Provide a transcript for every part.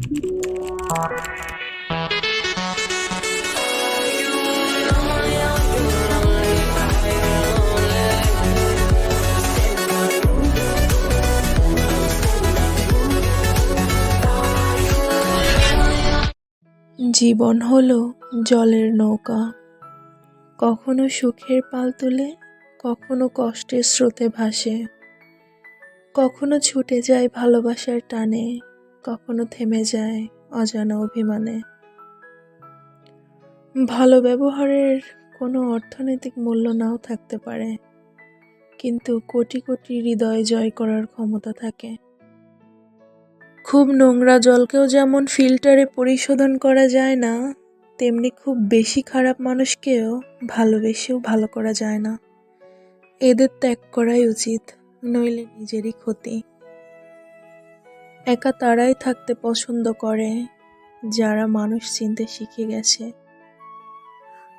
জীবন হলো জলের নৌকা। কখনো সুখের পাল তুলে, কখনো কষ্টের স্রোতে ভাসে। কখনো ছুটে যায় ভালোবাসার টানে। কখনো থেমে যায় অজানা অভিমানে। ভালো ব্যবহারের কোনো অর্থনৈতিক মূল্য নাও থাকতে পারে, কিন্তু কোটি কোটি হৃদয় জয় করার ক্ষমতা থাকে। খুব নোংরা জলকেও যেমন ফিল্টারে পরিশোধন করা যায় না, তেমনি খুব বেশি খারাপ মানুষকেও ভালোবেসেও ভালো করা যায় না। এদের ত্যাগ করাই উচিত, নইলে নিজেরই ক্ষতি। একা তারাই থাকতে পছন্দ করে, যারা মানুষ চিনতে শিখে গেছে।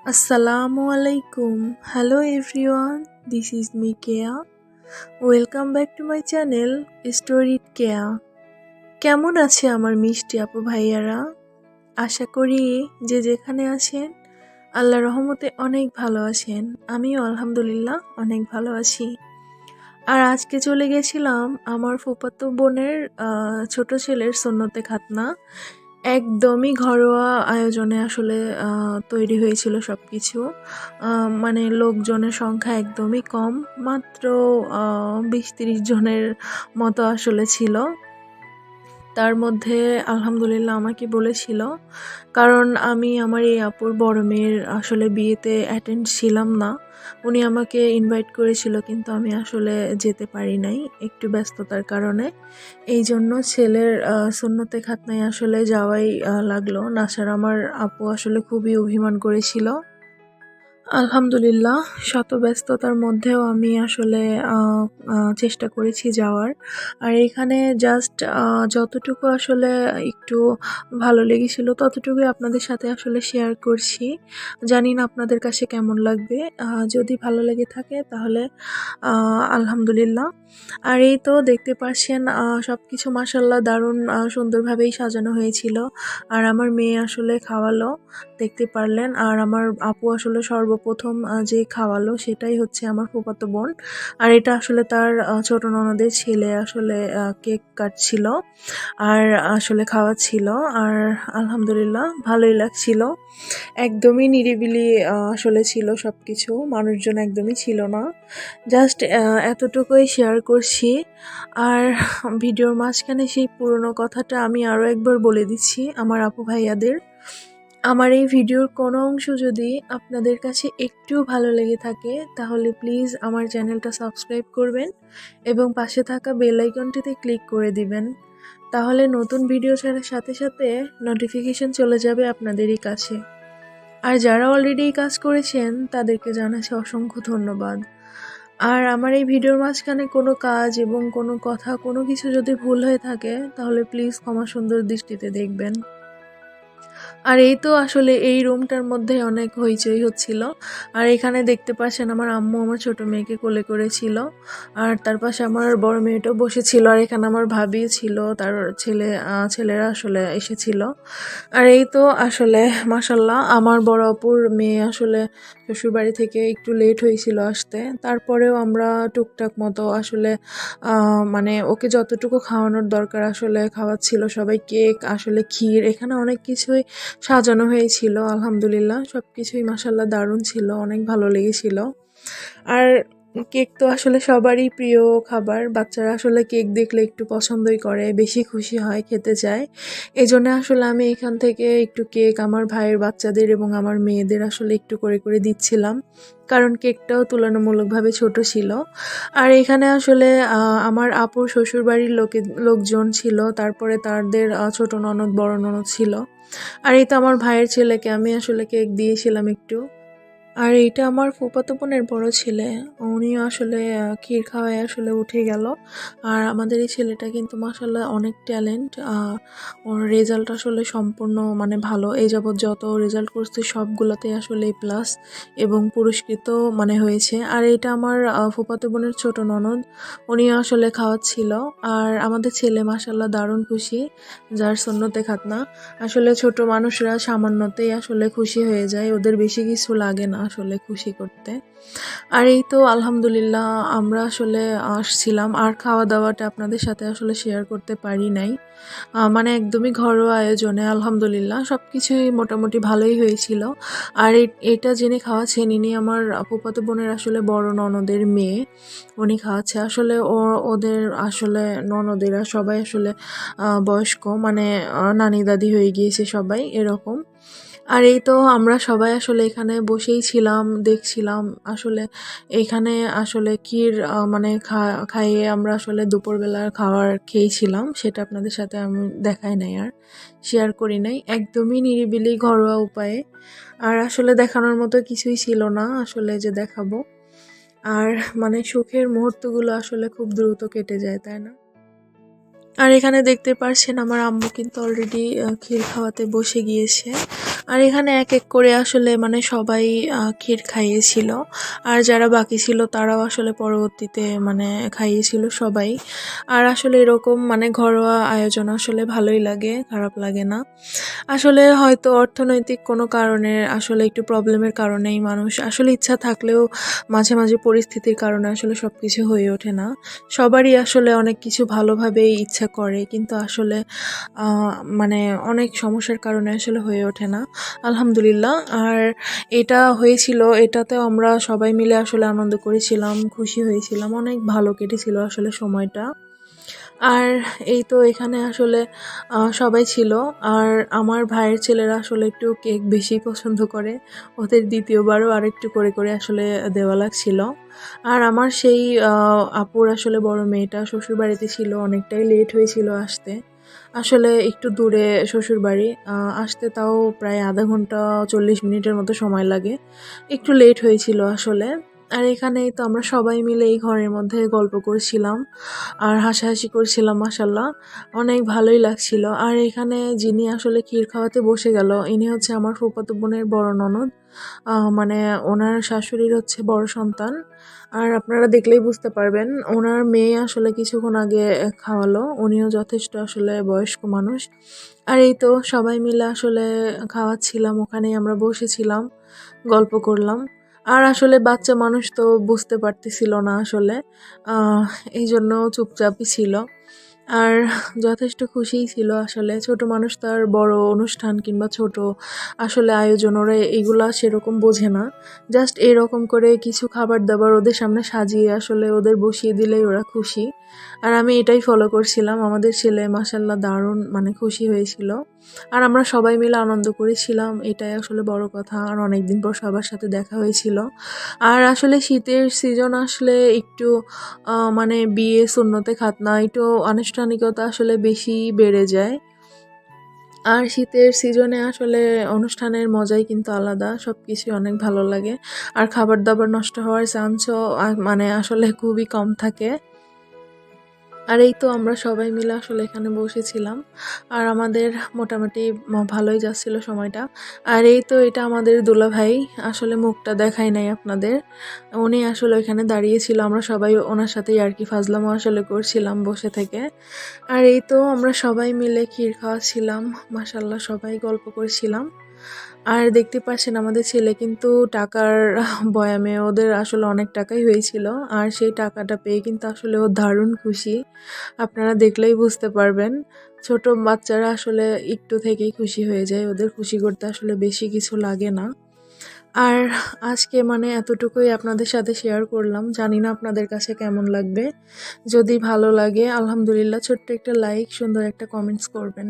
আসসালামু আলাইকুম। Hello everyone this is me Keya welcome back to my channel story Keya কেমন আছে আমার মিষ্টি আপু ভাইয়ারা? আশা করি যে যেখানে আছেন আল্লাহ রহমতে অনেক ভালো আছেন। আমিও আলহামদুলিল্লাহ অনেক ভালো আছি। আর আজকে চলে গেছিলাম আমার ফুপাতো বোনের ছোট ছেলের সন্ন্যতে খাতনা। একদমই ঘরোয়া আয়োজনে আসলে তৈরি হয়েছিল সব কিছু মানে লোকজনের সংখ্যা একদমই কম, মাত্র বিশ তিরিশ জনের মতো আসলে ছিল। তার মধ্যে আলহামদুলিল্লাহ আমাকে বলেছিল? কারণ আমি আমার এই আপুর বড় মেয়ের আসলে বিয়েতে অ্যাটেন্ড ছিলাম না। উনি আমাকে ইনভাইট করেছিল, কিন্তু আমি আসলে যেতে পারি নাই একটু ব্যস্ততার কারণে। এই জন্য ছেলের সুন্নতে খাতনায় আসলে যাওয়াই লাগল। নাসার আমার আপু আসলে খুবই অভিমান করেছিল। আলহামদুলিল্লাহ শত ব্যস্ততার মধ্যেও আমি আসলে চেষ্টা করেছি যাওয়ার। আর এখানে জাস্ট যতটুকু আসলে একটু ভালো লেগেছিল ততটুকুই আপনাদের সাথে আসলে শেয়ার করছি। জানি না আপনাদের কাছে কেমন লাগবে। যদি ভালো লেগে থাকে তাহলে আলহামদুলিল্লাহ। আর এই তো দেখতে পাচ্ছেন সব কিছু মাসাল্লাহ দারুণ সুন্দরভাবেই সাজানো হয়েছিল। আর আমার মেয়ে আসলে খাওয়ালো, দেখতে পারলেন। আর আমার আপু আসলে সর্বপ্রথম আহ, যে খাওয়ালো সেটাই হচ্ছে আমার ফুফাতো বোন। আর এটা আসলে তার ছোট ননদের ছেলে আসলে কেক কাটছিল আর আসলে খাওয়াচ্ছিল আর আলহামদুলিল্লাহ ভালোই লাগছিল। একদমই নিরিবিলি আসলে ছিল সব কিছু মানুষজন একদমই ছিল না। জাস্ট এতটুকুই শেয়ার করছি। আর ভিডিওর মাঝখানে সেই পুরনো কথাটা আমি আরও একবার বলে দিচ্ছি আমার আপু ভাইয়াদের। আমার এই ভিডিওর কোনো অংশ যদি আপনাদের কাছে একটু ভালো লেগে থাকে, তাহলে প্লিজ আমার চ্যানেলটা সাবস্ক্রাইব করবেন এবং পাশে থাকা বেল আইকনটিতে ক্লিক করে দিবেন। তাহলে নতুন ভিডিও ছাড়ার সাথে সাথে নোটিফিকেশন চলে যাবে আপনাদেরই কাছে। আর যারা অলরেডি এই কাজ করেছেন, তাদেরকে জানাচ্ছি অসংখ্য ধন্যবাদ। আর আমার এই ভিডিওর মাঝখানে কোনো কাজ এবং কোনো কথা, কোনো কিছু যদি ভুল হয়ে থাকে, তাহলে প্লিজ ক্ষমা সুন্দর দৃষ্টিতে দেখবেন। আর এই তো আসলে এই রুমটার মধ্যে অনেক হইচই হচ্ছিল। আর এখানে দেখতে পাচ্ছেন আমার আম্মু আমার ছোট মেয়েকে কোলে করেছিল। আর তার পাশে আমার বড় মেয়েটাও বসেছিল। আর এখানে আমার ভাবি ছিল, তার ছেলে ছেলেরা আসলে এসেছিল। আর এই তো আসলে মাসাল্লাহ আমার বড় অপুর মেয়ে আসলে শ্বশুরবাড়ি থেকে একটু লেট হয়েছিল আসতে। তারপরেও আমরা টুকটাক মতো আসলে মানে ওকে যতটুকু খাওয়ানোর দরকার আসলে খাওয়াচ্ছিল সবাই কেক, আসলে ক্ষীর, এখানে অনেক কিছুই সাজানো হয়েছিল, আলহামদুলিল্লাহ। সব কিছুই মাসাল্লাহ দারুণ ছিল, অনেক ভালো লেগেছিল। আর কেক তো আসলে সবারই প্রিয় খাবার। বাচ্চারা আসলে কেক দেখলে একটু পছন্দই করে, বেশি খুশি হয়, খেতে চায়। এই জন্য আসলে আমি এখান থেকে একটু কেক আমার ভাইয়ের বাচ্চাদের এবং আমার মেয়েদের আসলে একটু করে করে দিচ্ছিলাম। কারণ কেকটাও তুলনামূলকভাবে ছোট ছিল। আর এখানে আসলে আমার আপুর শ্বশুরবাড়ির লোকে, লোকজন ছিল। তারপরে তাদের ছোট ননদ, বড় ননদ ছিল। আর এই তো আমার ভাইয়ের ছেলেকে আমি আসলে কেক দিয়েছিলাম একটু। আর এইটা আমার ফুফাতো বোনের বড় ছেলে। উনিও আসলে ক্ষীর খাওয়ায় আসলে উঠে গেল। আর আমাদের এই ছেলেটা কিন্তু মাসাল্লাহ অনেক ট্যালেন্ট। ওর রেজাল্ট আসলে সম্পূর্ণ মানে ভালো। এই যাবৎ যত রেজাল্ট করছে সবগুলোতে আসলে প্লাস এবং পুরস্কৃত মানে হয়েছে। আর এটা আমার ফুফাতো বোনের ছোট ননদ উনিও আসলে খাওয়াচ্ছিল। আর আমাদের ছেলে মাসাল্লাহ দারুণ খুশি, যার সন্ন্যতে খাতনা। আসলে ছোট মানুষরা সামান্যতেই আসলে খুশি হয়ে যায়। ওদের বেশি কিছু লাগে না। আসলে খুশি করতে। আর এই তো আলহামদুলিল্লাহ আমরা আসলে আসছিলাম। আর খাওয়া দাওয়াটা আপনাদের সাথে আসলে শেয়ার করতে পারি নাই। মানে একদমই ঘরোয়া আয়োজনে আলহামদুলিল্লাহ সব কিছুই মোটামুটি ভালোই হয়েছিল। আর এটা যিনি খাওয়াচ্ছেন, ইনি আমার ফুফাতো বোনের আসলে বড় ননদের মেয়ে। উনি খাওয়াচ্ছে। আসলে ও, ওদের আসলে ননদেরা সবাই আসলে বয়স্ক। মানে নানি দাদি হয়ে গিয়েছে সবাই, এরকম। আর এই তো আমরা সবাই আসলে এখানে বসেই ছিলাম, দেখছিলাম আসলে এখানে আসলে ক্ষীর মানে খাইয়ে আমরা আসলে দুপুরবেলার খাবার খেয়েছিলাম, সেটা আপনাদের সাথে আমি দেখাই নাই আর শেয়ার করি নাই। একদমই নিরিবিলি ঘরোয়া উপায়ে। আর আসলে দেখানোর মতো কিছুই ছিল না, আসলে যে দেখাবো। আর মানে সুখের মুহূর্তগুলো আসলে খুব দ্রুত কেটে যায়, তাই না? আর এখানে দেখতে পারছেন আমার আম্মু কিন্তু অলরেডি ক্ষীর খাওয়াতে বসে গিয়েছে। আর এখানে এক এক করে আসলে মানে সবাই ক্ষীর খাইয়েছিল। আর যারা বাকি ছিল তারাও আসলে পরবর্তীতে মানে খাইয়েছিল সবাই। আর আসলে এরকম মানে ঘরোয়া আয়োজন আসলে ভালোই লাগে, খারাপ লাগে না। আসলে হয়তো অর্থনৈতিক কোনো কারণে আসলে একটু প্রবলেমের কারণেই মানুষ, আসলে ইচ্ছা থাকলেও মাঝে মাঝে পরিস্থিতির কারণে আসলে সব কিছু হয়ে ওঠে না। সবারই আসলে অনেক কিছু ভালোভাবেই ইচ্ছা করে, কিন্তু আসলে মানে অনেক সমস্যার কারণে আসলে হয়ে ওঠে না। আলহামদুলিল্লাহ। আর এটা হয়েছিল, এটাতে আমরা সবাই মিলে আসলে আনন্দ করেছিলাম, খুশি হয়েছিলাম, অনেক ভালো কেটেছিল আসলে সময়টা। আর এই তো এখানে আসলে সবাই ছিল। আর আমার ভাইয়ের ছেলেরা আসলে একটু কেক বেশি পছন্দ করে। ওদের দ্বিতীয়বারও আরেকটু করে করে আসলে দেওয়া লাগছিল। আর আমার সেই আপুর আসলে বড় মেয়েটা শ্বশুর বাড়িতে ছিল, অনেকটাই লেট হয়েছিল আসতে। আসলে একটু দূরে শ্বশুর বাড়ি আসতে তাও প্রায় আধা ঘণ্টা চল্লিশ মিনিটের মতো সময় লাগে। একটু লেট হয়েছিল আসলে। আর এখানেই তো আমরা সবাই মিলে এই ঘরের মধ্যে গল্প করছিলাম আর হাসাহাসি করছিলাম মাসাল্লাহ অনেক ভালোই লাগছিল। আর এখানে যিনি আসলে ক্ষীর খাওয়াতে বসে গেল, ইনি হচ্ছে আমার ফুফাতো বোনের বড় ননদ। মানে ওনার শাশুড়ির হচ্ছে বড় সন্তান। আর আপনারা দেখলেই বুঝতে পারবেন, ওনার মেয়ে আসলে কিছুক্ষণ আগে খাওয়ালো। উনিও যথেষ্ট আসলে বয়স্ক মানুষ। আর এই তো সবাই মিলে আসলে খাওয়াচ্ছিলাম, ওখানেই আমরা বসেছিলাম, গল্প করলাম। আর আসলে বাচ্চা মানুষ তো বুঝতে পারতেছিল না আসলে। এই জন্য চুপচাপই ছিল। আর যথেষ্ট খুশিই ছিল আসলে। ছোট মানুষ তার বড় অনুষ্ঠান কিংবা ছোট আসলে আয়োজন, ওরা এগুলা সেরকম বোঝে না। জাস্ট এরকম করে কিছু খাবার দাবার ওদের সামনে সাজিয়ে আসলে ওদের বসিয়ে দিলেই ওরা খুশি। আর আমি এটাই ফলো করছিলাম। আমাদের ছেলে মাসাল্লাহ দারুণ মানে খুশি হয়েছিল। আর আমরা সবাই মিলে আনন্দ করেছিলাম, এটাই আসলে বড় কথা। আর অনেকদিন পর সবার সাথে দেখা হয়েছিল। আর আসলে শীতের সিজন আসলে একটু মানে বিয়ে শূন্যতে খাতনা, একটু আনুষ্ঠানিকতা আসলে বেশি বেড়ে যায়। আর শীতের সিজনে আসলে অনুষ্ঠানের মজাই কিন্তু আলাদা সব কিছুই অনেক ভালো লাগে। আর খাবার দাবার নষ্ট হওয়ার চান্সও মানে আসলে খুবই কম থাকে। আর এই তো আমরা সবাই মিলে আসলে এখানে বসেছিলাম। আর আমাদের মোটামুটি ভালোই যাচ্ছিল সময়টা। আর এই তো এটা আমাদের দুলা ভাই আসলে মুখটা দেখাই নাই আপনাদের। উনি আসলে ওইখানে দাঁড়িয়েছিল আমরা সবাই ওনার সাথে আর কি ফাজলামো আসলে করছিলাম বসে থেকে। আর এই তো আমরা সবাই মিলে ক্ষীর খাওয়াচ্ছিলাম মাসাল্লাহ সবাই গল্প করছিলাম। আর দেখতে পাচ্ছেন আমাদের ছেলে কিন্তু টাকার বয়ামে ওদের আসলে অনেক টাকাই হয়েছিল, আর সেই টাকাটা পেয়ে কিন্তু আসলে ও দারুণ খুশি। আপনারা দেখলেই বুঝতে পারবেন, ছোট বাচ্চারা আসলে একটু থেকেই খুশি হয়ে যায়, ওদের খুশি করতে আসলে বেশি কিছু লাগে না। আর আজকে মানে এতটুকুই আপনাদের সাথে শেয়ার করলাম, জানি না আপনাদের কাছে কেমন লাগবে। যদি ভালো লাগে, আলহামদুলিল্লাহ, ছোট্ট একটা লাইক সুন্দর একটা কমেন্টস করবেন।